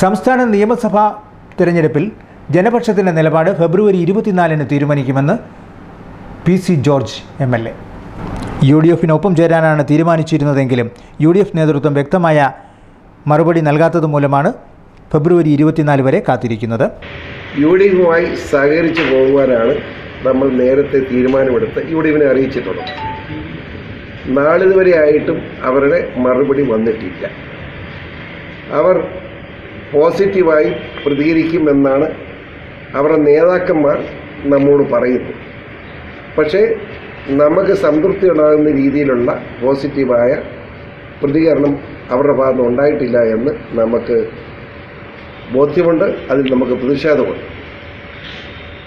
സംസ്ഥാന നിയമസഭാ തിരഞ്ഞെടുപ്പിൽ ജനപക്ഷത്തിന്റെ നിലപാട് ഫെബ്രുവരി ഇരുപത്തിനാലിന് തീരുമാനിക്കുമെന്ന് P C George M L A. U D എഫിനൊപ്പം ചേരാനാണ് തീരുമാനിച്ചിരുന്നതെങ്കിലും യു ഡി എഫ് നേതൃത്വം വ്യക്തമായ മറുപടി നൽകാത്തത് മൂലമാണ് ഫെബ്രുവരി ഇരുപത്തിനാല് വരെ കാത്തിരിക്കുന്നത്. യു ഡി എഫുമായി സഹകരിച്ച് പോകുവാനാണ് നമ്മൾ നേരത്തെ തീരുമാനമെടുത്ത് യു ഡി എഫിനെ അറിയിച്ചിട്ടുള്ളത്. നാളിതുവരെ ആയിട്ടും അവരുടെ മറുപടി വന്നിട്ടില്ല. അവർ പോസിറ്റീവായി പ്രതികരിക്കുമെന്നാണ് അവരുടെ നേതാക്കന്മാർ നമ്മോട് പറയുന്നത്. പക്ഷേ നമുക്ക് സംതൃപ്തി ഉണ്ടാകുന്ന രീതിയിലുള്ള പോസിറ്റീവായ പ്രതികരണം അവരുടെ ഭാഗത്ത് ഉണ്ടായിട്ടില്ല എന്ന് നമുക്ക് ബോധ്യമുണ്ട്. അതിൽ നമുക്ക് പ്രതിഷേധമുണ്ട്.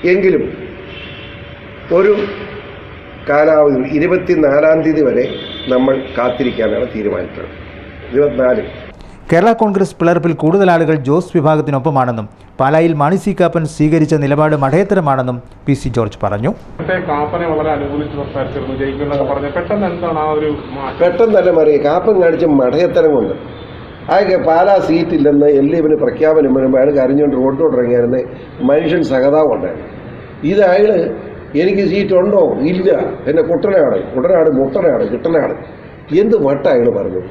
എങ്കിലും ഒരു കാലാവധി ഇരുപത്തിനാലാം തീയതി വരെ നമ്മൾ കാത്തിരിക്കാനാണ് തീരുമാനിച്ചത് ഇരുപത്തിനാല് കേരള കോൺഗ്രസ് പിളർപ്പിൽ കൂടുതൽ ആളുകൾ ജോസ് വിഭാഗത്തിനൊപ്പമാണെന്നും പാലായിൽ മാണി സി കാപ്പൻ സ്വീകരിച്ച നിലപാട് മഠയത്തരമാണെന്നും പി സി ജോർജ് പറഞ്ഞു. കാപ്പനെ വളരെ അനുകൂലിച്ച് സംസാരിച്ചിരുന്നു ജയിക്കുന്നൊക്കെ പറഞ്ഞു പെട്ടെന്ന് എന്താണ് ആ ഒരു പെട്ടെന്ന് തന്നെ മറിയ കാപ്പൻ കാണിച്ച മടയത്തരം കൊണ്ട്. അയാൾക്ക് പാലാ സീറ്റില്ലെന്ന് എൽ ഡി എഫിന് പ്രഖ്യാപനം വരുമ്പോൾ അയാൾ കരഞ്ഞുകൊണ്ട് റോഡിലോട്ട് ഇറങ്ങിയായിരുന്നു മനുഷ്യൻ സഹതാവ് ഉണ്ടായിരുന്നു. ഇത് അയാൾ എനിക്ക് സീറ്റ് ഉണ്ടോ ഇല്ല. എന്നെ കുട്ടനാട് കുട്ടനാട് മുട്ടനാട് കിട്ടനാട്. എന്ത് വട്ട അയാൾ പറഞ്ഞു?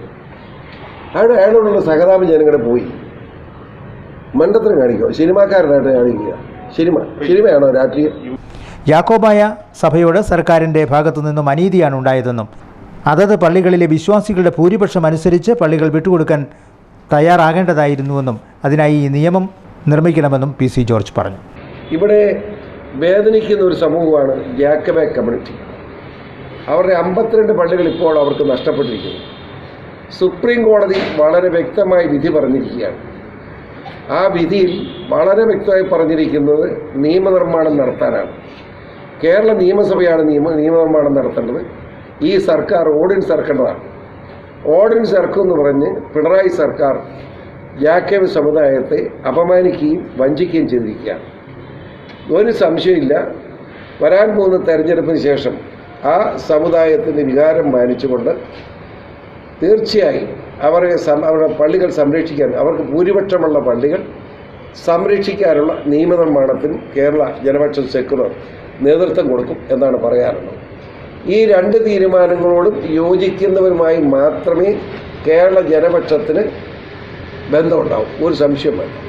അയാൾ അയാളോടുള്ള സഹതാപം ജനങ്ങളുടെ പോയി. മണ്ടത്തിന് കാണിക്കുക. സിനിമാക്കാരനായിട്ട് കാണിക്കുക. സിനിമ. സിനിമയാണോ രാഷ്ട്രീയം? യാക്കോബായ സഭയോട് സർക്കാരിന്റെ ഭാഗത്തു നിന്നും അനീതിയാണ് ഉണ്ടായതെന്നും അതത് പള്ളികളിലെ വിശ്വാസികളുടെ ഭൂരിപക്ഷം അനുസരിച്ച് പള്ളികൾ വിട്ടുകൊടുക്കാൻ തയ്യാറാകേണ്ടതായിരുന്നുവെന്നും അതിനായി ഈ നിയമം നിർമ്മിക്കണമെന്നും പി സി ജോർജ് പറഞ്ഞു. ഇവിടെ വേദനിക്കുന്ന ഒരു സമൂഹമാണ് ജാക്കബെ കമ്മ്യൂണിറ്റി. അവരുടെ അമ്പത്തിരണ്ട് പള്ളികൾ ഇപ്പോൾ അവർക്ക് നഷ്ടപ്പെട്ടിരിക്കുന്നു. സുപ്രീം കോടതി വളരെ വ്യക്തമായി വിധി പറഞ്ഞിരിക്കുകയാണ്. ആ വിധിയിൽ വളരെ വ്യക്തമായി പറഞ്ഞിരിക്കുന്നത് നിയമനിർമ്മാണം നടത്താനാണ്. കേരള നിയമസഭയാണ് നിയമ നിയമനിർമ്മാണം നടത്തേണ്ടത്. ഈ സർക്കാർ ഓർഡിനൻസ് ഇറക്കേണ്ടതാണ് ഓർഡിനൻസ് ഇറക്കുമെന്ന് പറഞ്ഞ് പിണറായി സർക്കാർ ജാക്കേബ് സമുദായത്തെ അപമാനിക്കുകയും വഞ്ചിക്കുകയും ചെയ്തിരിക്കുകയാണ്. ഒരു സംശയമില്ല വരാൻ പോകുന്ന തെരഞ്ഞെടുപ്പിന് ശേഷം ആ സമുദായത്തിന്റെ വികാരം മാനിച്ചുകൊണ്ട് തീർച്ചയായും അവരെ അവരുടെ പള്ളികൾ സംരക്ഷിക്കാൻ അവർക്ക് ഭൂരിപക്ഷമുള്ള പള്ളികൾ സംരക്ഷിക്കാനുള്ള നിയമനിർമ്മാണത്തിന് കേരള ജനപക്ഷ സെക്കുലർ നേതൃത്വം കൊടുക്കും എന്നാണ് പറയാറുള്ളത്. ഈ രണ്ട് തീരുമാനങ്ങളോടും യോജിക്കുന്നവരുമായി മാത്രമേ കേരള ജനപക്ഷത്തിന് ബന്ധമുണ്ടാവും. ഒരു സംശയം വേണ്ട.